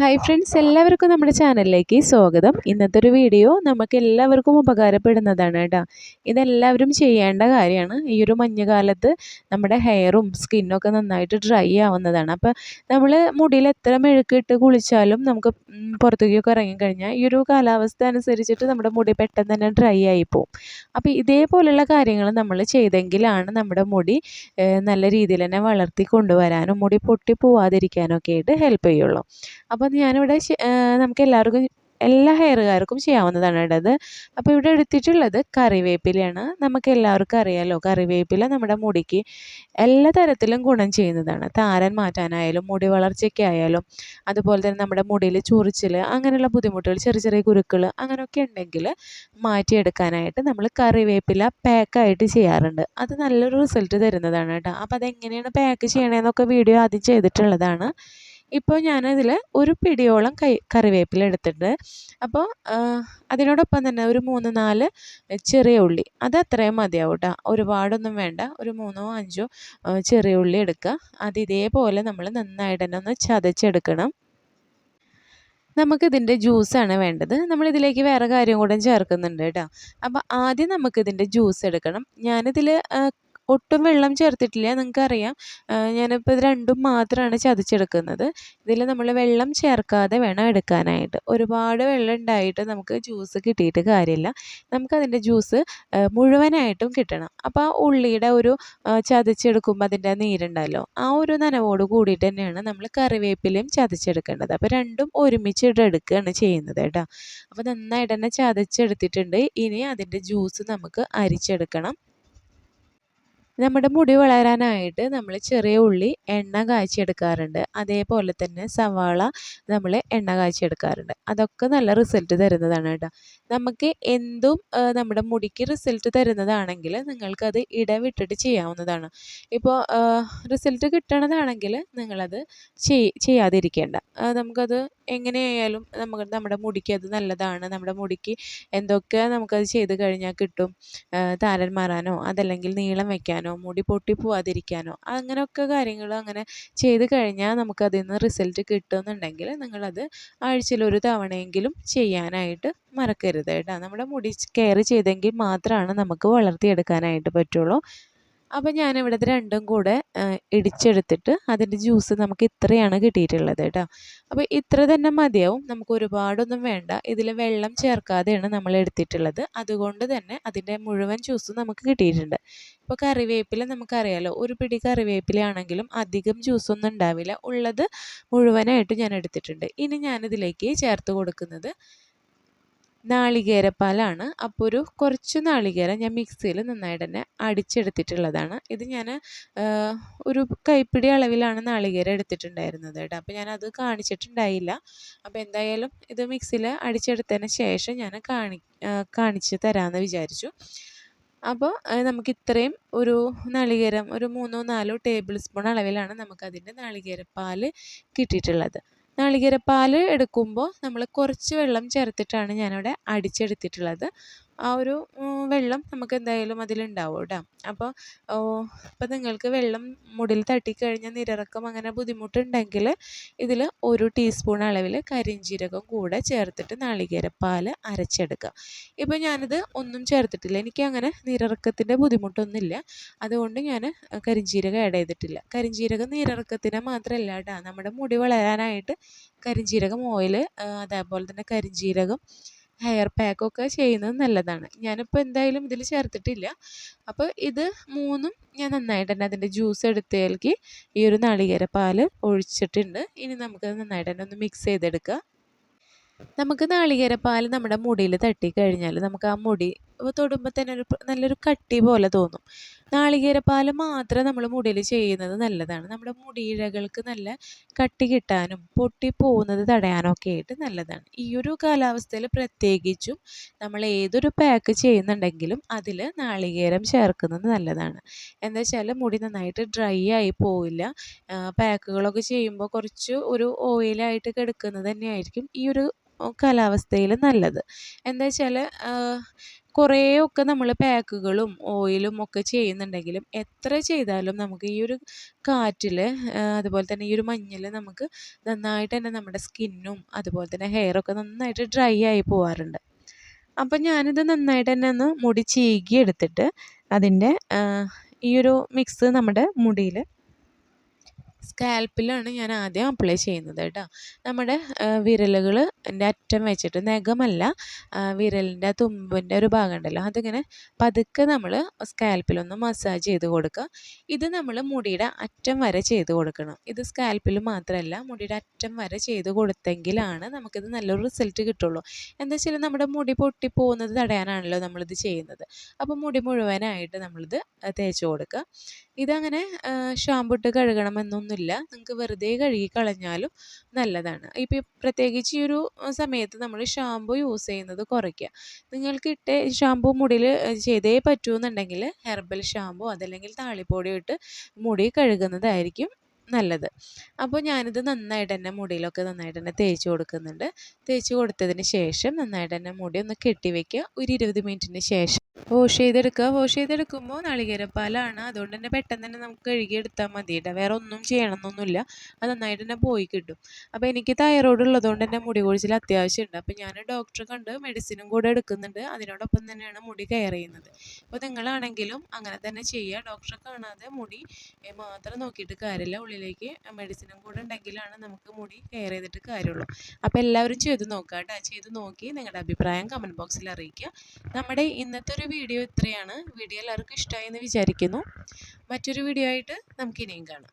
Hi friends എല്ലാവർക്കും നമ്മുടെ ചാനലിലേക്ക് സ്വാഗതം. ഇന്നത്തെ ഒരു വീഡിയോ നമുക്ക് എല്ലാവർക്കും ഉപകാരപ്പെടുന്നതാണ് കേട്ടോ ഇതെല്ലാവരും ചെയ്യേണ്ട കാര്യമാണ്. ഈ ഒരു മഞ്ഞുകാലത്ത് നമ്മുടെ ഹെയറും സ്കിന്നും ഒക്കെ നന്നായിട്ട് ഡ്രൈ ആവുന്നതാണ്. അപ്പോൾ നമ്മൾ മുടിയിൽ എത്ര മെഴുക്കിട്ട് കുളിച്ചാലും നമുക്ക് പുറത്തേക്കൊക്കെ ഇറങ്ങിക്കഴിഞ്ഞാൽ ഈ ഒരു കാലാവസ്ഥ അനുസരിച്ചിട്ട് നമ്മുടെ മുടി പെട്ടെന്ന് തന്നെ ഡ്രൈ ആയി പോകും അപ്പോൾ ഇതേപോലുള്ള കാര്യങ്ങൾ നമ്മൾ ചെയ്തെങ്കിലാണ് നമ്മുടെ മുടി നല്ല രീതിയിൽ തന്നെ വളർത്തി കൊണ്ടുവരാനും മുടി പൊട്ടി പോവാതിരിക്കാനൊക്കെ ആയിട്ട് ഹെൽപ്പ് ചെയ്യുള്ളൂ. അപ്പോൾ ഞാനിവിടെ ശ- ആ, നമുക്ക് എല്ലാവർക്കും എല്ലാ ഹെയറുകാർക്കും ചെയ്യാവുന്നതാണ് കേട്ടോ അത് അപ്പോൾ ഇവിടെ എടുത്തിട്ടുള്ളത് കറിവേപ്പിലയാണ്. നമുക്ക് എല്ലാവർക്കും അറിയാമല്ലോ കറിവേപ്പില നമ്മുടെ മുടിക്ക് എല്ലാ തരത്തിലും ഗുണം ചെയ്യുന്നതാണ്. താരൻ മാറ്റാനായാലും മുടി വളർച്ചയ്ക്കായാലും അതുപോലെ തന്നെ നമ്മുടെ മുടിയിൽ ചൊറിച്ചിൽ അങ്ങനെയുള്ള ബുദ്ധിമുട്ടുകൾ ചെറിയ ചെറിയ കുരുക്കൾ അങ്ങനെയൊക്കെ ഉണ്ടെങ്കിൽ മാറ്റിയെടുക്കാനായിട്ട് നമ്മൾ കറിവേപ്പില പാക്കായിട്ട് ചെയ്യാറുണ്ട്. അത് നല്ലൊരു റിസൾട്ട് തരുന്നതാണ് കേട്ടോ. അപ്പോൾ അതെങ്ങനെയാണ് പാക്ക് ചെയ്യണമെന്നൊക്കെ വീഡിയോ ആദ്യം ചെയ്തിട്ടുള്ളതാണ്. ഇപ്പോൾ ഞാനതിൽ ഒരു പിടിയോളം കൈ കറിവേപ്പില എടുത്തിട്ടുണ്ട്. അപ്പോൾ അതിനോടൊപ്പം തന്നെ ഒരു മൂന്ന് നാല് ചെറിയ ഉള്ളി. അത് അത്രയും മതിയാവും കേട്ടോ ഒരുപാടൊന്നും വേണ്ട. ഒരു മൂന്നോ അഞ്ചോ ചെറിയ ഉള്ളി എടുക്കുക. അത് ഇതേപോലെ നമ്മൾ നന്നായിട്ട് തന്നെ ഒന്ന് ചതച്ചെടുക്കണം. നമുക്കിതിന്റെ ജ്യൂസാണ് വേണ്ടത്. നമ്മളിതിലേക്ക് വേറെ കാര്യം കൂടെ ചേർക്കുന്നുണ്ട് കേട്ടോ. അപ്പോൾ ആദ്യം നമുക്കിതിന്റെ ജ്യൂസ് എടുക്കണം. ഞാനിതിൽ ഒട്ടും വെള്ളം ചേർത്തിട്ടില്ല നിങ്ങൾക്കറിയാം. ഞാനിപ്പോൾ ഇത് രണ്ടും മാത്രമാണ് ചതച്ചെടുക്കുന്നത്. ഇതിൽ നമ്മൾ വെള്ളം ചേർക്കാതെ വേണം എടുക്കാനായിട്ട്. ഒരുപാട് വെള്ളം ഉണ്ടായിട്ട് നമുക്ക് ജ്യൂസ് കിട്ടിയിട്ട് കാര്യമില്ല. നമുക്കതിന്റെ ജ്യൂസ് മുഴുവനായിട്ടും കിട്ടണം. അപ്പോൾ ആ ഉള്ളിയുടെ ഒരു ചതച്ചെടുക്കുമ്പോൾ അതിന്റെ നീരുണ്ടല്ലോ ആ ഒരു നനവോട് കൂടിയിട്ട് തന്നെയാണ് നമ്മൾ കറിവേപ്പിലയും ചതച്ചെടുക്കേണ്ടത്. അപ്പോൾ രണ്ടും ഒരുമിച്ചിട്ട് എടുക്കുകയാണ് ചെയ്യുന്നത് കേട്ടോ. അപ്പോൾ നന്നായിട്ട് തന്നെ ചതച്ചെടുത്തിട്ടുണ്ട്. ഇനി അതിന്റെ ജ്യൂസ് നമുക്ക് അരിച്ചെടുക്കണം. നമ്മുടെ മുടി വളരാനായിട്ട് നമ്മൾ ചെറിയ ഉള്ളി എണ്ണ കാച്ചിയെടുക്കാറുണ്ട്. അതേപോലെ തന്നെ സവാള നമ്മൾ എണ്ണ കാച്ചിയെടുക്കാറുണ്ട്. അതൊക്കെ നല്ല റിസൾട്ട് തരുന്നതാണ് കേട്ടോ. നമുക്ക് എന്തും നമ്മുടെ മുടിക്ക് റിസൾട്ട് തരുന്നതാണെങ്കിൽ നിങ്ങൾക്കത് ഇടവിട്ടിട്ട് ചെയ്യാവുന്നതാണ്. ഇപ്പോൾ റിസൾട്ട് കിട്ടണതാണെങ്കിൽ നിങ്ങളത് ചെയ് ചെയ്യാതിരിക്കേണ്ട. നമുക്കത് എങ്ങനെയായാലും നമുക്ക് നമ്മുടെ മുടിക്ക് അത് നല്ലതാണ്. നമ്മുടെ മുടിക്ക് എന്തൊക്കെ നമുക്കത് ചെയ്ത് കഴിഞ്ഞാൽ കിട്ടും? താരൻ മാറാനോ അതല്ലെങ്കിൽ നീളം വെക്കാനോ മുടി പൊട്ടി പോവാതിരിക്കാനോ അങ്ങനെയൊക്കെ കാര്യങ്ങൾ അങ്ങനെ ചെയ്ത് കഴിഞ്ഞാൽ നമുക്കതിൽ നിന്ന് റിസൾട്ട് കിട്ടുമെന്നുണ്ടെങ്കിൽ നിങ്ങളത് ആഴ്ചയിൽ ഒരു തവണയെങ്കിലും ചെയ്യാനായിട്ട് മറക്കരുത് കേട്ടോ. നമ്മുടെ മുടി കെയർ ചെയ്തെങ്കിൽ മാത്രമാണ് നമുക്ക് വളർത്തിയെടുക്കാനായിട്ട് പറ്റുള്ളൂ. അപ്പോൾ ഞാനിവിടെ ഇത് രണ്ടും കൂടെ ഇടിച്ചെടുത്തിട്ട് അതിന്റെ ജ്യൂസ് നമുക്ക് ഇത്രയാണ് കിട്ടിയിട്ടുള്ളത് കേട്ടോ. അപ്പോൾ ഇത്ര തന്നെ മതിയാവും. നമുക്ക് ഒരുപാടൊന്നും വേണ്ട. ഇതിൽ വെള്ളം ചേർക്കാതെയാണ് നമ്മൾ എടുത്തിട്ടുള്ളത്. അതുകൊണ്ട് തന്നെ അതിന്റെ മുഴുവൻ ജ്യൂസും നമുക്ക് കിട്ടിയിട്ടുണ്ട്. ഇപ്പോൾ കറിവേപ്പില നമുക്കറിയാലോ ഒരു പിടി കറിവേപ്പിലയാണെങ്കിലും അധികം ജ്യൂസൊന്നും ഉണ്ടാവില്ല. ഉള്ളത് മുഴുവനായിട്ട് ഞാൻ എടുത്തിട്ടുണ്ട്. ഇനി ഞാനിതിലേക്ക് ചേർത്ത് കൊടുക്കുന്നത് നാളികേരപ്പാലാണ്. അപ്പോൾ ഒരു കുറച്ച് നാളികേരം ഞാൻ മിക്സിയിൽ നന്നായിട്ട് തന്നെ അടിച്ചെടുത്തിട്ടുള്ളതാണ്. ഇത് ഞാൻ ഒരു കൈപ്പിടി അളവിലാണ് നാളികേരം എടുത്തിട്ടുണ്ടായിരുന്നത് കേട്ടോ. അപ്പോൾ ഞാനത് കാണിച്ചിട്ടുണ്ടായില്ല. അപ്പോൾ എന്തായാലും ഇത് മിക്സിയിൽ അടിച്ചെടുത്തതിന് ശേഷം ഞാൻ കാണി കാണിച്ച് തരാമെന്ന് വിചാരിച്ചു. അപ്പോൾ നമുക്ക് ഇത്രയും ഒരു നാളികേരം ഒരു മൂന്നോ നാലോ ടേബിൾ സ്പൂൺ അളവിലാണ് നമുക്കതിന്റെ നാളികേരപ്പാൽ കിട്ടിയിട്ടുള്ളത്. നാളികേരപ്പാൽ എടുക്കുമ്പോൾ നമ്മൾ കുറച്ച് വെള്ളം ചേർത്തിട്ടാണ് ഞാനിവിടെ അടിച്ചെടുത്തിട്ടുള്ളത്. ആ ഒരു വെള്ളം നമുക്ക് എന്തായാലും അതിലുണ്ടാവും കേട്ടോ. അപ്പോൾ ഇപ്പോൾ നിങ്ങൾക്ക് വെള്ളം മുടിയിൽ തട്ടിക്കഴിഞ്ഞാൽ നിരറക്കം അങ്ങനെ ബുദ്ധിമുട്ടുണ്ടെങ്കിൽ ഇതിൽ ഒരു ടീസ്പൂൺ അളവിൽ കരിഞ്ചീരകം കൂടെ ചേർത്തിട്ട് നാളികേരപ്പാൽ അരച്ചെടുക്കുക. ഇപ്പോൾ ഞാനിത് ഒന്നും ചേർത്തിട്ടില്ല. എനിക്ക് അങ്ങനെ നീരിറക്കത്തിന്റെ ബുദ്ധിമുട്ടൊന്നുമില്ല. അതുകൊണ്ട് ഞാൻ കരിഞ്ചീരകം ആഡ് ചെയ്തിട്ടില്ല. കരിഞ്ചീരകം നിരറക്കത്തിന് മാത്രമല്ല കേട്ടോ. നമ്മുടെ മുടി വളരാനായിട്ട് കരിഞ്ചീരകം ഓയിൽ അതേപോലെ തന്നെ കരിഞ്ജീരകം ഹെയർ പാക്കൊക്കെ ചെയ്യുന്നത് നല്ലതാണ്. ഞാനിപ്പോൾ എന്തായാലും ഇതിൽ ചേർത്തിട്ടില്ല. അപ്പോൾ ഇത് മൂന്നും ഞാൻ നന്നായിട്ട് തന്നെ അതിന്റെ ജ്യൂസ് എടുത്തതിലേക്ക് ഈ ഒരു നാളികേര പാൽ ഒഴിച്ചിട്ടുണ്ട്. ഇനി നമുക്കത് നന്നായിട്ട് തന്നെ ഒന്ന് മിക്സ് ചെയ്തെടുക്കുക നമുക്ക് നാളികേര നാളികേരപ്പാൽ നമ്മുടെ മുടിയിൽ തട്ടി കഴിഞ്ഞാൽ നമുക്ക് ആ മുടി തൊടുമ്പോൾ തന്നെ ഒരു നല്ലൊരു കട്ടി പോലെ തോന്നും. നാളികേരപ്പാൽ മാത്രം നമ്മൾ മുടിയിൽ ചെയ്യുന്നത് നല്ലതാണ്. നമ്മുടെ മുടിയിഴകൾക്ക് നല്ല കട്ടി കിട്ടാനും പൊട്ടിപ്പോകുന്നത് തടയാനും ഒക്കെ ആയിട്ട് നല്ലതാണ്. ഈ ഒരു കാലാവസ്ഥയിൽ പ്രത്യേകിച്ചും നമ്മൾ ഏതൊരു പാക്ക് ചെയ്യുന്നുണ്ടെങ്കിലും അതിൽ നാളികേരം ചേർക്കുന്നത് നല്ലതാണ്. എന്താ വെച്ചാൽ മുടി നന്നായിട്ട് ഡ്രൈ ആയി പോവില്ല. പാക്കുകളൊക്കെ ചെയ്യുമ്പോൾ കുറച്ച് ഒരു ഓയിലായിട്ട് കിടക്കുന്നത് തന്നെയായിരിക്കും ഈ ഒരു കാലാവസ്ഥയിൽ നല്ലത്. എന്താ വെച്ചാൽ കുറേയൊക്കെ നമ്മൾ പാക്കുകളും ഓയിലും ഒക്കെ ചെയ്യുന്നുണ്ടെങ്കിലും എത്ര ചെയ്താലും നമുക്ക് ഈ ഒരു കാറ്റിൽ അതുപോലെ തന്നെ ഈ ഒരു മഞ്ഞിൽ നമുക്ക് നന്നായിട്ട് തന്നെ നമ്മുടെ സ്കിന്നും അതുപോലെ തന്നെ ഹെയറൊക്കെ നന്നായിട്ട് ഡ്രൈ ആയി പോവാറുണ്ട്. അപ്പം ഞാനിത് നന്നായിട്ട് തന്നെ ഒന്ന് മുടി ചീകി എടുത്തിട്ട് അതിന്റെ ഈ ഒരു മിക്സ് നമ്മുടെ മുടിയിൽ സ്കാൽപ്പിലാണ് ഞാൻ ആദ്യം അപ്ലൈ ചെയ്യുന്നത് കേട്ടോ. നമ്മുടെ വിരലുകൾ എന്റെ അറ്റം വെച്ചിട്ട് നഖമല്ല വിരലിന്റെ തുമ്പിന്റെ ഒരു ഭാഗം ഉണ്ടല്ലോ അതിങ്ങനെ പതുക്കെ നമ്മൾ സ്കാൽപ്പിലൊന്ന് മസാജ് ചെയ്ത് കൊടുക്കുക. ഇത് നമ്മൾ മുടിയുടെ അറ്റം വരെ ചെയ്ത് കൊടുക്കണം. ഇത് സ്കാൽപ്പിൽ മാത്രമല്ല മുടിയുടെ അറ്റം വരെ ചെയ്ത് കൊടുത്തെങ്കിലാണ് നമുക്കിത് നല്ലൊരു റിസൾട്ട് കിട്ടുള്ളൂ. എന്താ വെച്ചാൽ നമ്മുടെ മുടി പൊട്ടിപ്പോകുന്നത് തടയാനാണല്ലോ നമ്മളിത് ചെയ്യുന്നത്. അപ്പോൾ മുടി മുഴുവനായിട്ട് നമ്മളിത് തേച്ച് കൊടുക്കുക. ഇതങ്ങനെ ഷാമ്പു ഇട്ട് കഴുകണമെന്നൊന്നുമില്ല. നിങ്ങൾക്ക് വെറുതെ കഴുകി കളഞ്ഞാലും നല്ലതാണ്. ഇപ്പോൾ പ്രത്യേകിച്ച് ഈ ഒരു സമയത്ത് നമ്മൾ ഷാമ്പു യൂസ് ചെയ്യുന്നത് കുറയ്ക്കുക. നിങ്ങൾക്ക് ഇട്ട് ഷാമ്പു മുടിയിൽ ചെയ്തേ പറ്റുമെന്നുണ്ടെങ്കിൽ ഹെർബൽ ഷാമ്പു അതല്ലെങ്കിൽ താളിപ്പൊടി ഇട്ട് മുടി കഴുകുന്നതായിരിക്കും നല്ലത്. അപ്പോൾ ഞാനിത് നന്നായിട്ട് തന്നെ മുടിയിലൊക്കെ നന്നായിട്ട് തന്നെ തേച്ച് കൊടുക്കുന്നുണ്ട്. തേച്ച് കൊടുത്തതിന് ശേഷം നന്നായിട്ട് തന്നെ മുടി ഒന്ന് കെട്ടി വയ്ക്കുക ഒരു ഇരുപത് മിനിറ്റിന് ശേഷം വാഷ് ചെയ്തെടുക്കുക. വാഷ് ചെയ്തെടുക്കുമ്പോൾ നാളികേരപ്പാലാണ് അതുകൊണ്ട് തന്നെ പെട്ടെന്ന് തന്നെ നമുക്ക് കഴുകിയെടുത്താൽ മതി കേട്ടോ വേറെ ഒന്നും ചെയ്യണമെന്നൊന്നുമില്ല. അത് നന്നായിട്ട് തന്നെ പോയി കിട്ടും. അപ്പോൾ എനിക്ക് തൈറോയ്ഡ് ഉള്ളതുകൊണ്ട് തന്നെ മുടി കൊഴിച്ചിൽ അത്യാവശ്യമുണ്ട്. അപ്പോൾ ഞാൻ ഡോക്ടറെ കണ്ട് മെഡിസിനും കൂടെ എടുക്കുന്നുണ്ട്. അതിനോടൊപ്പം തന്നെയാണ് മുടി കെയർ ചെയ്യുന്നത്. അപ്പോൾ നിങ്ങളാണെങ്കിലും അങ്ങനെ തന്നെ ചെയ്യുക. ഡോക്ടറെ കാണാതെ മുടി മാത്രം നോക്കിയിട്ട് കാര്യമില്ല. ഉള്ളിലേക്ക് മെഡിസിനും കൂടെ ഉണ്ടെങ്കിലാണ് നമുക്ക് മുടി കെയർ ചെയ്തിട്ട് കാര്യമുള്ളൂ. അപ്പോൾ എല്ലാവരും ചെയ്ത് നോക്കുക കേട്ടോ ചെയ്ത് നോക്കി നിങ്ങളുടെ അഭിപ്രായം കമന്റ് ബോക്സിൽ അറിയിക്കുക. നമ്മുടെ ഇന്നത്തെ ഒരു വീഡിയോ ഇത്രയാണ്. വീഡിയോ എല്ലാവർക്കും ഇഷ്ടമായി എന്ന് വിചാരിക്കുന്നു. മറ്റൊരു വീഡിയോ ആയിട്ട് നമുക്ക് ഇനിയും കാണാം.